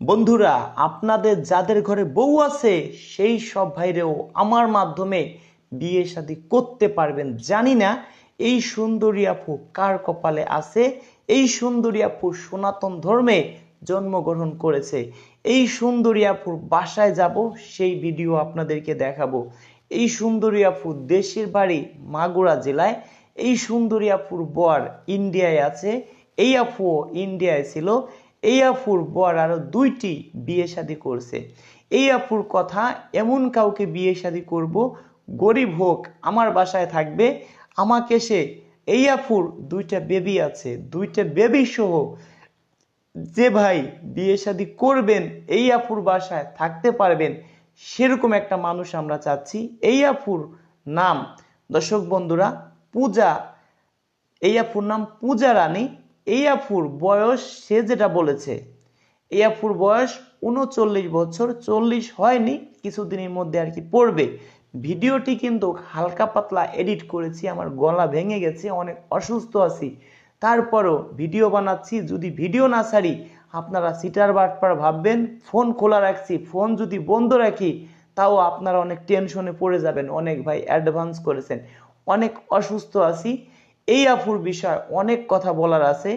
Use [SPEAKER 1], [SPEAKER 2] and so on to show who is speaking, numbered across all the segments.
[SPEAKER 1] বন্ধুরা, আপনাদের যাদের ঘরে বউ আছে, সেই সব ভাইরেও আমার মাধ্যমে বিয়ে শাদী করতে পারবেন। জানি না এই সুন্দরী আপু কার কপালে আছে, এই সুন্দরী আপু সনাতন ধর্মে জন্মগ্রহণ করেছে, এই সুন্দরী আপুর বাসায় যাব, সেই ভিডিও আপনাদেরকে দেখাবো। এই সুন্দরী আপু দেশের বাড়ি মাগুরা জেলায়, এই সুন্দরী আপুর বর ইন্ডিয়ায় আছে, এই আপুও ইন্ডিয়ায় ছিল এই আপুর বর আরও দুইটি বিয়ে শাদী করছে। এই আপুর কথা, এমন কাউকে বিয়ে শাদী করব, গরিব হোক, আমার বাসায় থাকবে, আমাকে সে এই আপুর দুইটা বেবি আছে, দুইটা বেবি সহ যে ভাই বিয়ে শাদী করবেন এই আপুর বাসায় থাকতে পারবেন, সেরকম একটা মানুষ আমরা চাচ্ছি। এই আপুর নাম, দর্শক বন্ধুরা, পূজা এই আপুর নাম পূজা রানী। এই আপুর বয়স সে যেটা বলেছে এই আপুর বয়স উনচল্লিশ বছর, চল্লিশ হয়নি, কিছুদিনের মধ্যে আর কি পড়বে। ভিডিওটি কিন্তু হালকা পাতলা এডিট করেছি, আমার গলা ভেঙে গেছে, অনেক অসুস্থ আছি। তারপরও ভিডিও বানাচ্ছি, যদি ভিডিও না ছাড়ি, আপনারা সিটার বাটপার ভাববেন, ফোন খোলা রাখছি, ফোন যদি বন্ধ রাখি, তাও আপনারা অনেক টেনশনে পড়ে যাবেন, অনেক ভাই অ্যাডভান্স করেছেন। অনেক অসুস্থ আছি এই আপুর বিষয় অনেক কথা বলার আছে।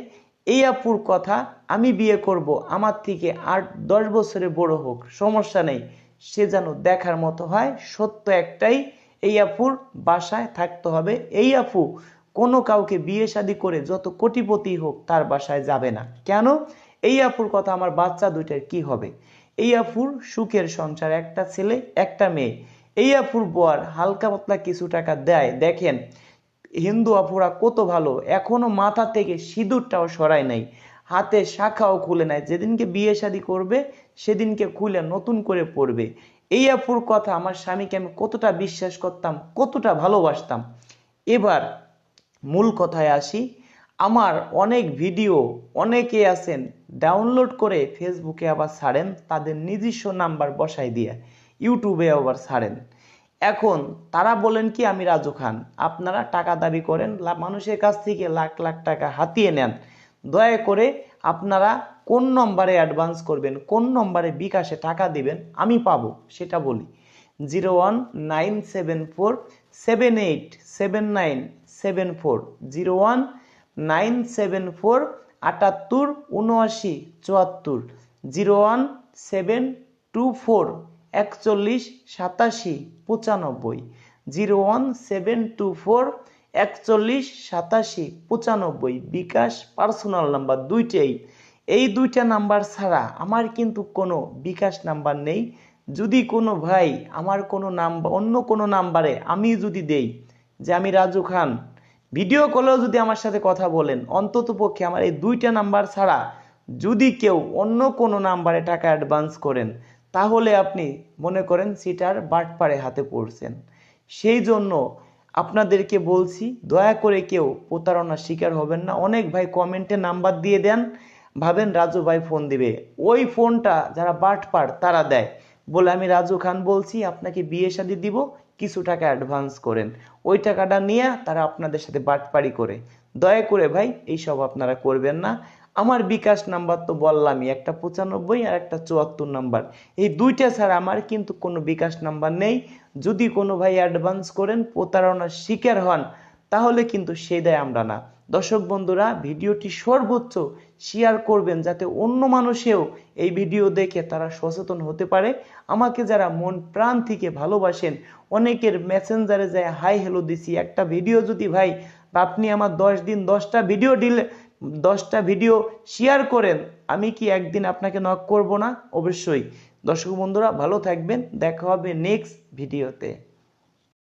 [SPEAKER 1] এই আপুর কথা আমি বিয়ে করব, আমার থেকে আট দশ বছরে বড় হোক, সমস্যা নেই। সে যেন দেখার মতো হয়, সত্য একটাই, এই আপুর বাসায় থাকতে হবে। এই আপু কোনো কাউকে বিয়ে শাদী করে যত কোটিপতি হোক, তার বাসায় যাবে না। কেন? এই আপুর কথা আমার বাচ্চা দুইটার কি হবে? এই আপুর সুখের সংসার, একটা ছেলে, একটা মেয়ে। এই আপুর বর হালকা পাতলা কিছু টাকা দেয়, দেখেন। হিন্দু আপুরা কত ভালো, এখনও মাথা থেকে সিঁদুরটাও সরায় নাই, হাতে শাখাও খুলে নাই, যেদিনকে বিয়ে শাদী করবে, সেদিনকে খুলে নতুন করে পড়বে এই আপুর কথা আমার স্বামীকে আমি কতটা বিশ্বাস করতাম, কতটা ভালোবাসতাম। এবার মূল কথায় আসি, আমার অনেক ভিডিও, অনেকে আছেন, ডাউনলোড করে ফেসবুকে আবার ছাড়েন, তাদের নিজস্ব নাম্বার বসাই দিয়ে ইউটিউবে আবার ছাড়েন। এখন তারা বলেন কি, আমি রাজু খান। আপনারা টাকা দাবি করেন মানুষের কাছ থেকে লাখ লাখ টাকা হাতিয়ে নেন। দয়া করে আপনারা কোন নম্বরে অ্যাডভান্স করবেন, কোন নম্বরে বিকাশে টাকা দিবেন, আমি পাবো। সেটা বলি। Zero one nine seven four seven eight seven nine seven four. Zero one nine seven four আটাত্তর উনআশি চুয়াত্তর। Zero one seven two four একচল্লিশ, সাতাশি, পঁচানব্বই। Zero one, seven, two, four, একচল্লিশ, সাতাশি, পঁচানব্বই। বিকাশ, পার্সোনাল নাম্বার দুইটাই। এই দুইটা নাম্বার ছাড়া আমার কিন্তু কোনো বিকাশ নাম্বার নেই। যদি কোনো ভাই আমার কোনো নাম্বার অন্য কোনো নাম্বারে আমি যদি দেই যে আমি রাজু খান, ভিডিও কলেও যদি আমার সাথে কথা বলেন, অন্তত পক্ষে আমার এই দুইটা নাম্বার ছাড়া যদি কেউ অন্য কোনো নাম্বারে টাকা অ্যাডভান্স করেন তাহলে আপনি মনে করেন সিটার বাটপাড়ে হাতে পড়ছেন। সেই জন্য আপনাদেরকে বলছি, দয়া করে কেউ প্রতারণার শিকার হবেন না। অনেক ভাই কমেন্টে নাম্বার দিয়ে দেন, ভাবেন রাজু ভাই ফোন দিবে। ওই ফোনটা যারা বাট বাটপার তারা দেয়। বলে আমি রাজু খান বলছি, আপনাকে বিয়ে শাদি দিব, কিছু টাকা অ্যাডভান্স করেন। ওই টাকাটা নিয়ে তারা আপনাদের সাথে বাটপাড়ি করে। দয়া করে ভাই, এইসব আপনারা করবেন না। আমার বিকাশ নাম্বার তো বললামই, একটা পঁচানব্বই আর একটা চুয়াত্তর নাম্বার। এই দুইটা ছাড়া আমার কিন্তু কোনো বিকাশ নাম্বার নেই। যদি কোনো ভাই অ্যাডভান্স করেন, প্রতারণার শিকার হন, তাহলে কিন্তু সে দেয় আমরা না। দর্শক বন্ধুরা, ভিডিওটি সর্বোচ্চ শেয়ার করবেন যাতে অন্য মানুষেও এই ভিডিও দেখে তারা সচেতন হতে পারে। আমাকে যারা মন প্রাণ থেকে ভালোবাসেন, অনেকের মেসেঞ্জারে যায়, হাই হ্যালো দিছি। একটা ভিডিও যদি ভাই বা আপনি আমার দশ দিন, দশটা ভিডিও দিলে দশটা ভিডিও শেয়ার করেন। আমি কি একদিন আপনাকে নক করব না? অবশ্যই। দর্শক বন্ধুরা, ভালো থাকবেন। দেখা হবে নেক্সট ভিডিওতে